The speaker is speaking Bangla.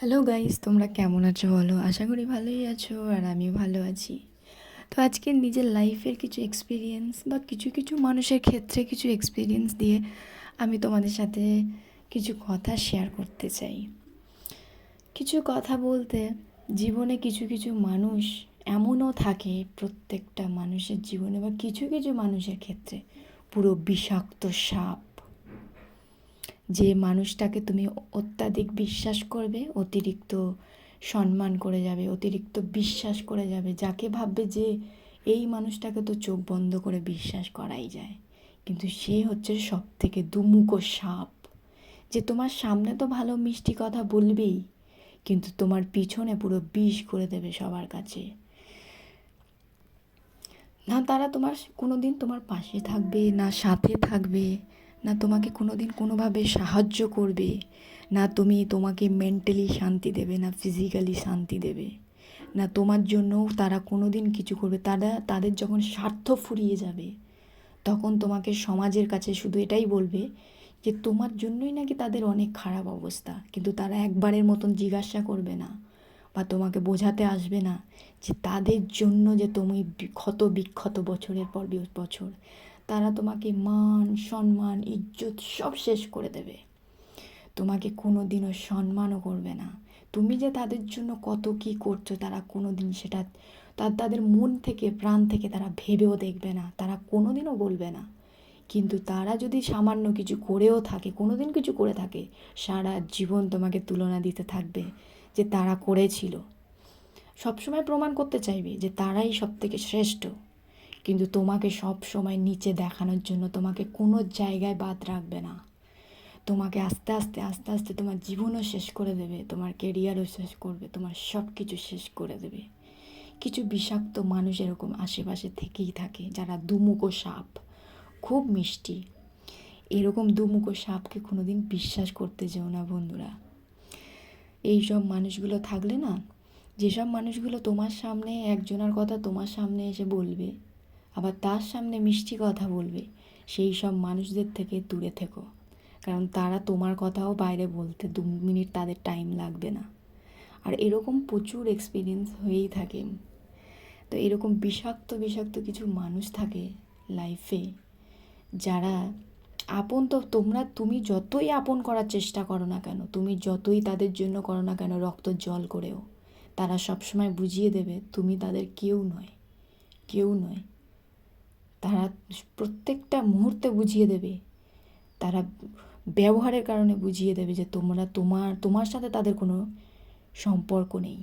হ্যালো গাইস তোমরা কেমন আছো বলো? আশা করি ভালোই আছো আর আমিও ভালো আছি। তো আজকে নিজের লাইফের কিছু এক্সপিরিয়েন্স বা কিছু কিছু মানুষের ক্ষেত্রে কিছু এক্সপিরিয়েন্স দিয়ে আমি তোমাদের সাথে কিছু কথা শেয়ার করতে চাই। কিছু কথা বলতে জীবনে কিছু কিছু মানুষ এমনও থাকে প্রত্যেকটা মানুষের জীবনে বা কিছু কিছু মানুষের ক্ষেত্রে পুরো বিষাক্ত সাপ। যে মানুষটাকে তুমি অত্যাধিক বিশ্বাস করবে, অতিরিক্ত সম্মান করে যাবে, অতিরিক্ত বিশ্বাস করে যাবে, যাকে ভাববে যে এই মানুষটাকে তো চোখ বন্ধ করে বিশ্বাস করাই যায়। কিন্তু সে হচ্ছে সব থেকে দুমুখো সাপ, যে তোমার সামনে তো ভালো মিষ্টি কথা বলবেই, কিন্তু তোমার পিছনে পুরো বিষ করে দেবে সবার কাছে। না তারা তোমার কোনো দিন তোমার পাশে থাকবে, না সাথে থাকবে না তোমাকে কোনো দিন কোনোভাবে সাহায্য করবে, না তুমি তোমাকে মেন্টালি শান্তি দেবে, না ফিজিক্যালি শান্তি দেবে। না তোমার জন্যও তারা কোনো দিন কিছু করবে, তারা তাদের যখন স্বার্থ ফুরিয়ে যাবে, তখন তোমাকে সমাজের কাছে শুধু এটাই বলবে যে তোমার জন্যই নাকি তাদের অনেক খারাপ অবস্থা, কিন্তু তারা একবারের মতন জিজ্ঞাসা করবে না বা তোমাকে বোঝাতে আসবে না যে তাদের জন্য যে তুমি ক্ষত বিক্ষত বছরের পর বছর। তারা তোমাকে মান, সম্মান, ইজ্জত সব শেষ করে দেবে। তোমাকে কোনো দিনও সম্মানও করবে না। তুমি যে তাদের জন্য কত কি করছ, তারা কোনো দিন সেটা তার তাদের মন থেকে, প্রাণ থেকে তারা ভেবেও দেখবে না। তারা কোনো দিনও বলবে না। কিন্তু তারা যদি সামান্য কিছু করেও থাকে কোনো দিন কিছু করে থাকে, সারা জীবন তোমাকে তুলনা দিতে থাকবে যে তারা করেছিল। সবসময় প্রমাণ করতে চাইবে যে তারাই সব থেকে শ্রেষ্ঠ। কিন্তু তোমাকে সব সময় নিচে দেখানোর জন্য তোমাকে কোনো জায়গায় বাদ রাখবে না। তোমাকে আস্তে আস্তে আস্তে আস্তে তোমার জীবনও শেষ করে দেবে, তোমার কেরিয়ারও শেষ করবে, তোমার সব কিছু শেষ করে দেবে। কিছু বিষাক্ত মানুষ এরকম আশেপাশে থেকেই থাকে যারা দুমুখো সাপ। খুব মিষ্টি। এরকম দুমুখো সাপকে কোনো দিন বিশ্বাস করতে যেও না বন্ধুরা। এই সব মানুষগুলো থাকলে না, যেসব মানুষগুলো তোমার সামনে, একজনের কথা তোমার সামনে এসে বলবে আবার তার সামনে মিষ্টি কথা বলবে। সেই সব মানুষদের থেকে দূরে থেকো। কারণ তারা তোমার কথাও বাইরে বলতে দু মিনিট তাদের টাইম লাগবে না। আর এরকম প্রচুর এক্সপিরিয়েন্স হয়েই থাকে। তো এরকম বিষাক্ত বিষাক্ত কিছু মানুষ থাকে লাইফে যারা আপন তো তোমরা, তুমি যতই আপন করার চেষ্টা করো না কেন, তুমি যতই তাদের জন্য করো না কেন রক্ত জল করেও, তারা সবসময় বুঝিয়ে দেবে, তুমি তাদের কেউ নয়। কেউ নয়। প্রত্যেকটা মুহূর্তে বুঝিয়ে দেবে। তারা ব্যবহারের কারণে বুঝিয়ে দেবে যে তোমরা তোমার তোমার সাথে তাদের কোনো সম্পর্ক নেই।